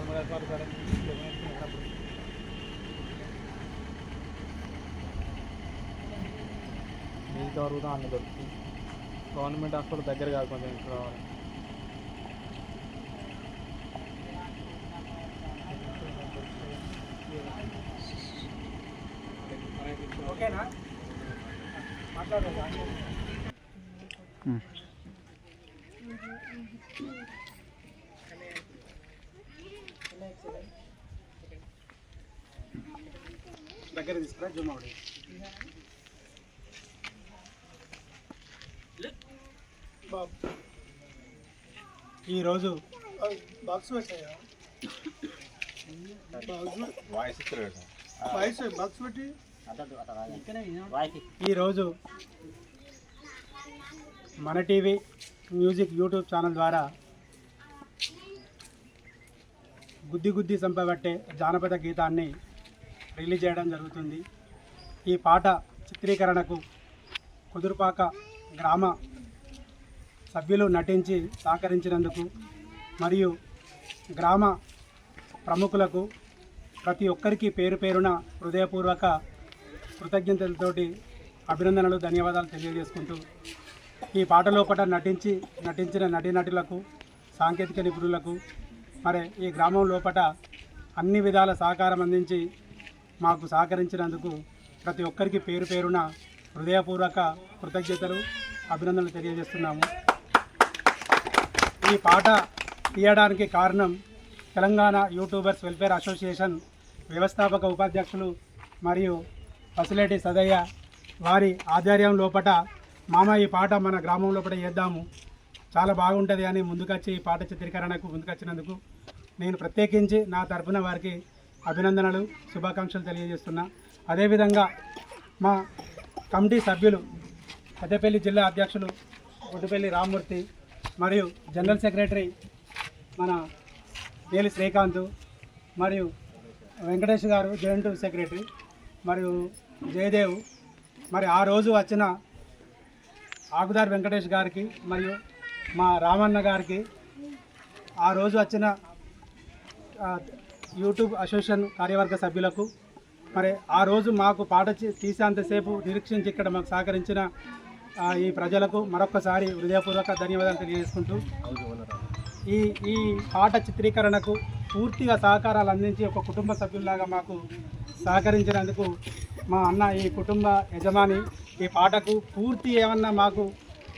రూపాయలు వరకు కూడా అన్ని దొరుకుతుంది గవర్నమెంట్ హాస్పిటల్ దగ్గర కాదు కొంచెం ఇక్కడ రావాలి. ఓకేనా? మాట్లాడదా? దగ్గర తీసుకురా జూమ్ అవుట్ బాబు. ఈరోజు బాక్స్ వచ్చాయా వాయిస్ వాయిస్ బాక్స్ పెట్టి. ఈరోజు మన టీవీ మ్యూజిక్ యూట్యూబ్ ఛానల్ ద్వారా గుద్ది గుద్ది సంపబట్టే జానపద గీతాన్ని రిలీజ్ చేయడం జరుగుతుంది. ఈ పాట చిత్రీకరణకు కుదురుపాక గ్రామ సభ్యులు నటించి సహకరించినందుకు మరియు గ్రామ ప్రముఖులకు ప్రతి ఒక్కరికి పేరు పేరున హృదయపూర్వక కృతజ్ఞతలతోటి అభినందనలు ధన్యవాదాలు తెలియజేసుకుంటూ ఈ పాటలో పట నటించి నటించిన నటీనటులకు సాంకేతిక నిపుణులకు మరి ఈ గ్రామం లోపల అన్ని విధాల సహకారం అందించి మాకు సహకరించినందుకు ప్రతి ఒక్కరికి పేరు పేరున హృదయపూర్వక కృతజ్ఞతలు అభినందనలు తెలియజేస్తున్నాము. ఈ పాట తీయడానికి కారణం తెలంగాణ యూట్యూబర్స్ వెల్ఫేర్ అసోసియేషన్ వ్యవస్థాపక ఉపాధ్యక్షులు మరియు ఫెసిలిటీ సదయ్య వారి ఆధ్వర్యం లోపట మామ ఈ పాట మన గ్రామం లోపల చేద్దాము. చాలా బాగుంటుంది అని ముందుకొచ్చి ఈ పాట చిత్రీకరణకు ముందుకొచ్చినందుకు నేను ప్రత్యేకించి నా తరపున వారికి అభినందనలు శుభాకాంక్షలు తెలియజేస్తున్నా. అదేవిధంగా మా కమిటీ సభ్యులు పెద్దపల్లి జిల్లా అధ్యక్షులు గుడ్డుపల్లి రామ్మూర్తి మరియు జనరల్ సెక్రటరీ మన వేలి శ్రీకాంత్ మరియు వెంకటేష్ గారు జాయింట్ సెక్రటరీ మరియు జయదేవ్. మరి ఆ రోజు వచ్చిన ఆకుదారి వెంకటేష్ గారికి మరియు మా రామన్న గారికి ఆ రోజు వచ్చిన యూట్యూబ్ అసోసియేషన్ కార్యవర్గ సభ్యులకు మరి ఆ రోజు మాకు పాట తీసేంతసేపు నిరీక్షించి ఇక్కడ మాకు సహకరించిన ఈ ప్రజలకు మరొకసారి హృదయపూర్వక ధన్యవాదాలు తెలియజేసుకుంటూ ఈ ఈ పాట చిత్రీకరణకు పూర్తిగా సహకారాలు అందించి ఒక కుటుంబ సభ్యుల్లాగా మాకు సహకరించినందుకు మా అన్న ఈ కుటుంబ యజమాని ఈ పాటకు పూర్తి ఏమన్నా మాకు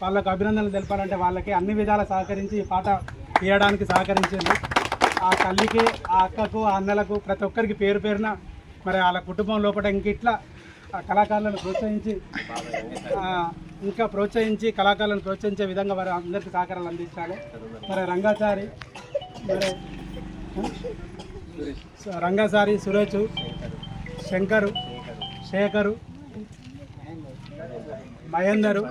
వాళ్ళకు అభినందనలు తెలపాలంటే వాళ్ళకి అన్ని విధాలా సహకరించి పాట తీయడానికి సహకరించింది. ఆ తల్లికి ఆ అక్కకు ఆ అన్నలకు ప్రతి ఒక్కరికి పేరు పేరున మరి వాళ్ళ కుటుంబం లోపల ఇంక ఇట్లా ఆ కళాకారులను ప్రోత్సహించి ఇంకా ప్రోత్సహించి కళాకారులను ప్రోత్సహించే విధంగా వారు అందరికీ సహకారాలు అందించాలి. మరి రంగాచారి మరి రంగాచారి సురేష్ శంకరు శేఖరు మహేందరు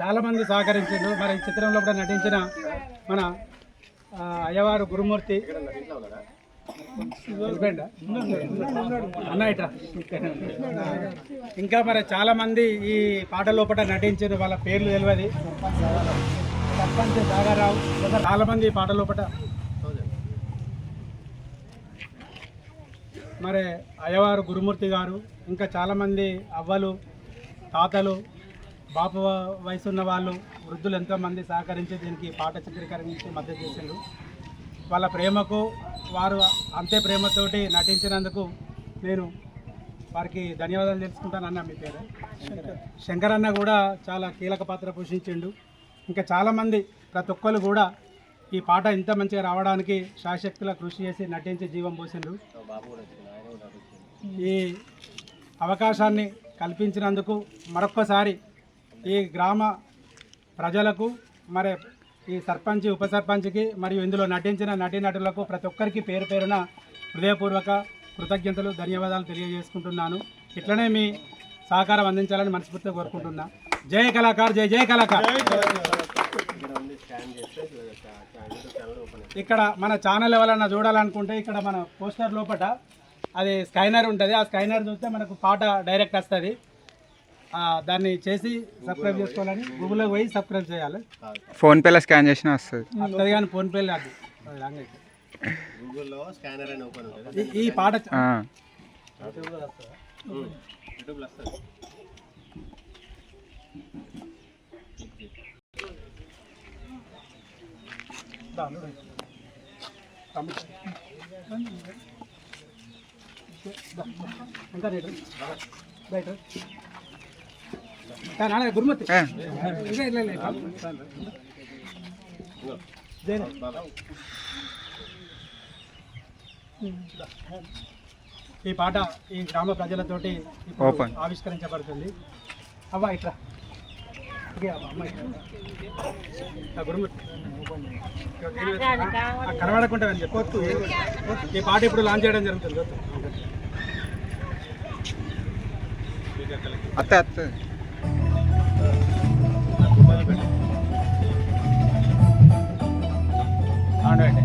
చాలా మంది సహకరించారు మరి ఈ చిత్రంలో కూడా నటించిన మన అయ్యవారు గురుమూర్తి. అన్న ఇట్రా ఇంకా మరి చాలా మంది ఈ పాట లోపల నటించారు వాళ్ళ పేర్లు తెలియదు. సర్పంచ్ దాగారావు చాలా మంది ఈ పాట లోపల మరి అయ్యవారు గురుమూర్తి గారు ఇంకా చాలామంది అవ్వలు తాతలు బాపు వయసు ఉన్న వాళ్ళు వృద్ధులు ఎంతోమంది సహకరించి దీనికి పాట చిత్రీకరించి మద్దతు చేశారు వాళ్ళ ప్రేమకు వారు అంతే ప్రేమతోటి నటించినందుకు నేను వారికి ధన్యవాదాలు తెలుసుకుంటానన్న మీ పేరు. శంకర్ అన్న కూడా చాలా కీలక పాత్ర పోషించిండు. ఇంకా చాలామంది ప్రతి ఒక్కరు కూడా ఈ పాట ఇంత మంచిగా రావడానికి శాశక్తుల కృషి చేసి నటించి జీవం పోసిండ్రు. ఈ అవకాశాన్ని కల్పించినందుకు మరొక్కసారి ఈ గ్రామ ప్రజలకు మరి ఈ సర్పంచ్ ఉప సర్పంచ్కి మరియు ఇందులో నటించిన నటీనటులకు ప్రతి ఒక్కరికి పేరు పేరున హృదయపూర్వక కృతజ్ఞతలు ధన్యవాదాలు తెలియజేసుకుంటున్నాను. ఇట్లనే మీ సహకారం అందించాలని మనస్ఫూర్తిగా కోరుకుంటున్నా. జై కళాకార్ జై జై కళాకార్. ఇక్కడ మన ఛానల్ ఎవరైనా చూడాలనుకుంటే ఇక్కడ మన పోస్టర్ లోపల అది స్కైనర్ ఉంటుంది. ఆ స్కైనర్ చూస్తే మనకు పాట డైరెక్ట్ వస్తుంది. ఆ, దాన్ని చేసి సబ్స్క్రైబ్ చేసుకోవాలని గూగుల్లోకి పోయి సబ్స్క్రైబ్ చేయాలి. ఫోన్పేలో స్కాన్ చేసినా వస్తుంది. వస్తుంది కానీ ఫోన్పే లేదు అది. రాంగ్ అయితే. గూగుల్లో స్కానర్ అని ఓపెన్ ఉంటుంది. ఈ- పాట ఆ. యూట్యూబ్లో వస్తుంది? ఇంకా రేటు నాన్న గురుమతి ఏ, ఇంకా ఇట్లా లేదు. జైనా. ఈ పాట ఈ గ్రామ ప్రజలతోటి. ఆవిష్కరించబడుతుంది అవ్వ ఇట్లా కనబడకుండా చెప్పొచ్చు ఈ పాట ఇప్పుడు లాంచ్ చేయడం జరుగుతుంది అత్తే అత్తే. అవునండి